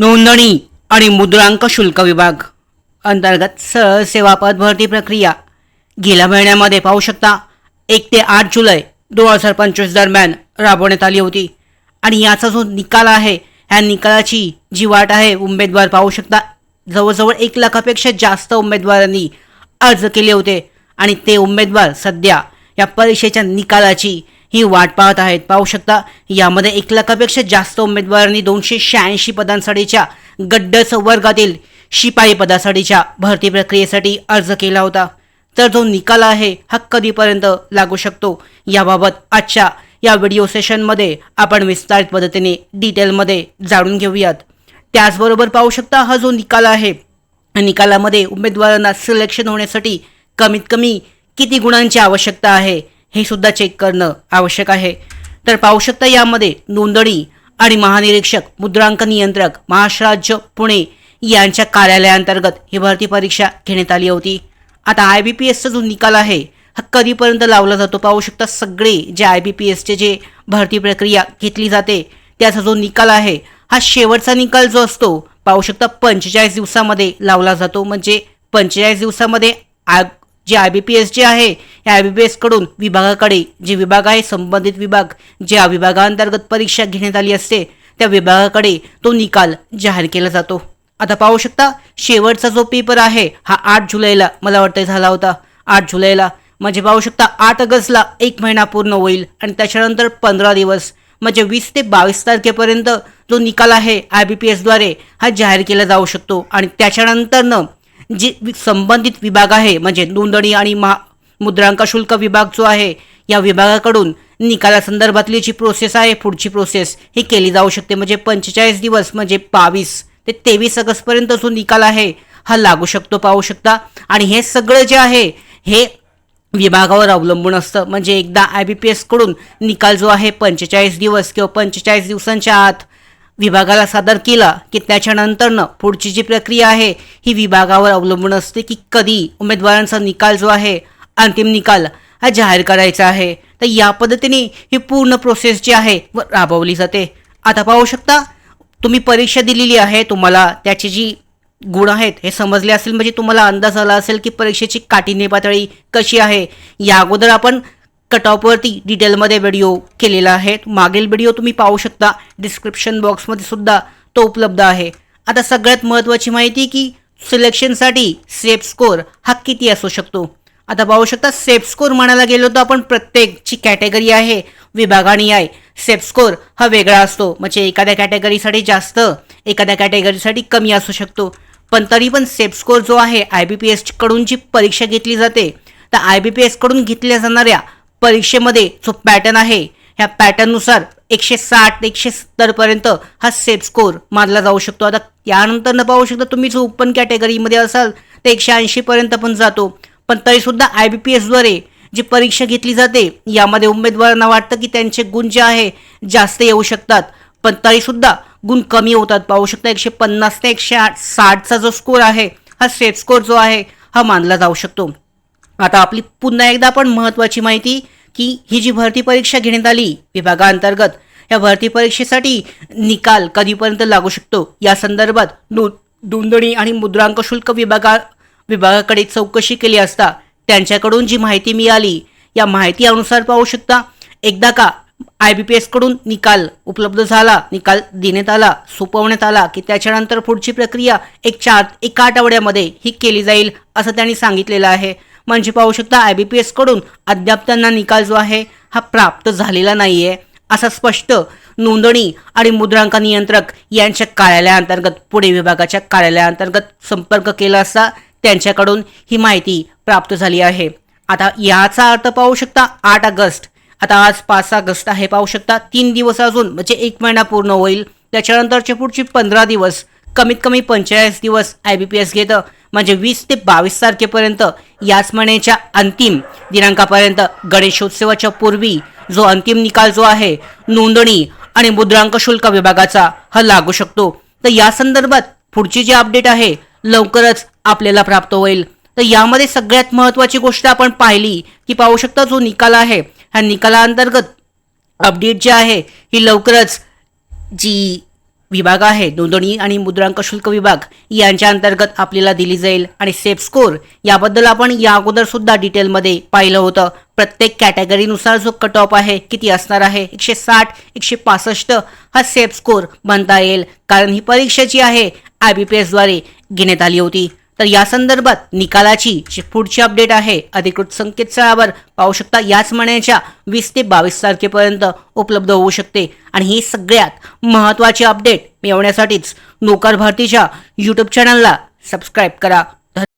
नोंदणी आणि मुद्रांक शुल्क विभाग. अंतर्गत सरळ सेवा पदभरती प्रक्रिया. गेल्या महिन्यामध्ये पाहू शकता एक ते आठ जुलै दोन हजार पंचवीस दरम्यान राबवण्यात आली होती. आणि याचा जो निकाल आहे ह्या निकालाची जी वाट आहे उमेदवार पाहू शकता जवळजवळ एक लाखापेक्षा जास्त उमेदवारांनी अर्ज केले होते. आणि ते उमेदवार सध्या या परीक्षेच्या निकालाची ही वाट पाहत आहेत. पाहू शकता यामध्ये एक लाखापेक्षा जास्त उमेदवारांनी दोनशे शहाऐंशी पदांसाठीच्या गड्डस वर्गातील शिपाई पदासाठीच्या भरती प्रक्रियेसाठी अर्ज केला होता. तर जो निकाल आहे हा कधीपर्यंत लागू शकतो? याबाबत आजच्या या व्हिडिओ सेशनमध्ये आपण विस्तारित पद्धतीने डिटेलमध्ये जाणून घेऊयात. त्याचबरोबर पाहू शकता हा जो निकाल आहे निकालामध्ये उमेदवारांना सिलेक्शन होण्यासाठी कमीत कमी किती गुणांची आवश्यकता आहे? हे सुद्धा चेक करणं आवश्यक आहे. तर पाहू शकता यामध्ये नोंदणी आणि महानिरीक्षक मुद्रांक नियंत्रक महाराष्ट्र राज्य पुणे यांच्या कार्यालयाअंतर्गत ही भरती परीक्षा घेण्यात आली होती. आता आय बी पी एसचा जो निकाल आहे हा कधीपर्यंत लावला जातो? पाहू शकता सगळे जे आय बी पी एसचे जे भरती प्रक्रिया घेतली जाते त्याचा जो निकाल आहे हा शेवटचा निकाल जो असतो पाहू शकता पंचेचाळीस दिवसामध्ये लावला जातो. म्हणजे पंचेचाळीस दिवसामध्ये आय जे आय बी पी एस जे आहे या आय बी पी एसकडून विभागाकडे जे विभाग आहे संबंधित विभाग ज्या विभागांतर्गत परीक्षा घेण्यात आली असते त्या विभागाकडे तो निकाल जाहीर केला जातो. आता पाहू शकता शेवटचा जो पेपर आहे हा आठ जुलैला मला वाटतं झाला होता. आठ जुलैला. म्हणजे पाहू शकता आठ ऑगस्टला एक महिना पूर्ण होईल आणि त्याच्यानंतर पंधरा दिवस. म्हणजे वीस ते बावीस तारखेपर्यंत जो निकाल आहे आय बी पी एसद्वारे हा जाहीर केला जाऊ शकतो. आणि त्याच्यानंतरनं जी संबंधित विभाग आहे म्हणजे नोंदणी आणि महा मुद्रांक शुल्क विभाग जो आहे या विभागाकडून निकालासंदर्भातली जी प्रोसेस आहे पुढची प्रोसेस ही केली जाऊ शकते. म्हणजे पंचेचाळीस दिवस म्हणजे बावीस ते तेवीस ऑगस्टपर्यंत जो निकाल आहे हा लागू शकतो पाहू शकता. आणि हे सगळं जे आहे हे विभागावर अवलंबून असतं. म्हणजे एकदा आय बी पी एसकडून निकाल जो आहे पंचेचाळीस दिवस किंवा पंचेचाळीस दिवसांच्या आत विभागाला सादर केला की त्याच्यानंतरनं पुढची जी प्रक्रिया आहे ही विभागावर अवलंबून असते की कधी उमेदवारांचा निकाल जो आहे अंतिम निकाल हा जाहीर करायचा आहे. तर या पद्धतीने ही पूर्ण प्रोसेस जी आहे व राबवली जाते. आता पाहू शकता तुम्ही परीक्षा दिलेली आहे तुम्हाला त्याची जी गुण आहेत हे समजले असेल म्हणजे तुम्हाला अंदाज आला असेल की परीक्षेची काठीण्य पातळी कशी आहे. या अगोदर आपण कटॉपवरती डिटेलमध्ये व्हिडिओ केलेला आहे. मागील व्हिडिओ तुम्ही पाहू शकता. डिस्क्रिप्शन बॉक्समध्ये सुद्धा तो उपलब्ध आहे. आता सगळ्यात महत्त्वाची माहिती की सिलेक्शनसाठी सेफ स्कोर हा किती असू शकतो? आता पाहू शकता सेफ स्कोर म्हणायला गेलो तर आपण प्रत्येकची कॅटेगरी आहे. विभागाणी आहे सेफ स्कोर हा वेगळा असतो. म्हणजे एखाद्या कॅटेगरीसाठी जास्त एखाद्या कॅटेगरीसाठी कमी असू शकतो. पण तरी पण सेफ स्कोर जो आहे आय बी पी एसकडून जी परीक्षा घेतली जाते तर आय बी पी एसकडून घेतल्या जाणाऱ्या परीक्षेमध्ये जो पॅटर्न आहे ह्या पॅटर्ननुसार एकशे साठ ते एकशे सत्तरपर्यंत हा सेफ स्कोर मानला जाऊ शकतो. आता यानंतर पाहू शकता तुम्ही जो ओपन कॅटेगरीमध्ये असाल तर एकशे ऐंशीपर्यंत पण जातो. पण तरीसुद्धा आय बी पी एसद्वारे जी परीक्षा घेतली जाते यामध्ये उमेदवारांना वाटतं की त्यांचे गुण जे आहे जास्त येऊ शकतात. पण तरीसुद्धा गुण कमी होतात. पाहू शकता एकशे पन्नास ते एकशे आठ साठचा जो स्कोर आहे हा सेफ स्कोर जो आहे हा मानला जाऊ शकतो. आता आपली पुन्हा एकदा पण महत्त्वाची माहिती की ही जी भरती परीक्षा घेण्यात आली विभागाअंतर्गत या भरती परीक्षेसाठी निकाल कधीपर्यंत लागू शकतो? या संदर्भात नो नोंदणी आणि मुद्रांक शुल्क विभागा विभागाकडे चौकशी केली असता त्यांच्याकडून जी माहिती मिळाली या माहिती अनुसार पाहू शकता एकदा का आय बी पी एसकडून निकाल उपलब्ध झाला निकाल देण्यात आला सोपवण्यात आला की त्याच्यानंतर पुढची प्रक्रिया एक चार एका आठवड्यामध्ये ही केली जाईल असं त्यांनी सांगितलेलं आहे. म्हणजे पाहू शकता आय बी पी एसकडून अद्याप त्यांना निकाल जो आहे हा प्राप्त झालेला नाही आहे असा स्पष्ट नोंदणी आणि मुद्रांक नियंत्रक यांच्या कार्यालयाअंतर्गत पुणे विभागाच्या कार्यालयाअंतर्गत संपर्क केला असता त्यांच्याकडून ही माहिती प्राप्त झाली आहे. आता याचा अर्थ पाहू शकता आठ ऑगस्ट. आता आज पाच ऑगस्ट आहे पाहू शकता तीन दिवस अजून म्हणजे एक महिना पूर्ण होईल. त्याच्यानंतरचे पुढचे पंधरा दिवस कमीत कमी पंचेचाळीस दिवस आय बी पी एस घेतं. म्हणजे वीस ते बावीस तारखेपर्यंत याच महिन्याच्या अंतिम दिनांकापर्यंत गणेशोत्सवाच्या पूर्वी जो अंतिम निकाल जो आहे नोंदणी आणि मुद्रांक शुल्क विभागाचा हा लागू शकतो. तर या संदर्भात पुढची जी अपडेट आहे लवकरच आपल्याला प्राप्त होईल. तर यामध्ये सगळ्यात महत्त्वाची गोष्ट आपण पाहिली की पाहू शकता जो निकाल आहे. ह्या निकालाअंतर्गत अपडेट जी आहे ही लवकरच जी विभाग आहे. नोंदणी आणि मुद्रांक शुल्क विभाग यांच्या अंतर्गत आपल्याला दिली जाईल आणि सेफ स्कोर याबद्दल आपण या अगोदर सुद्धा डिटेलमध्ये पाहिलं होतं. प्रत्येक कॅटेगरीनुसार जो कट ऑफ आहे किती असणार आहे? एकशे साठ एकशे पासष्ट हा सेफ स्कोर बनता येईल. कारण ही परीक्षा जी आहे आय बी पी एसद्वारे घेण्यात आली होती. तर या संदर्भात निकालाची जी पुढची अपडेट आहे अधिकृत संकेतस्थळावर पाहू शकता. याच महिन्याच्या वीस ते बावीस तारखेपर्यंत उपलब्ध होऊ शकते. आणि ही सगळ्यात महत्त्वाची अपडेट मिळवण्यासाठीच नोकर भारतीच्या यूट्यूब चॅनलला सबस्क्राईब करा.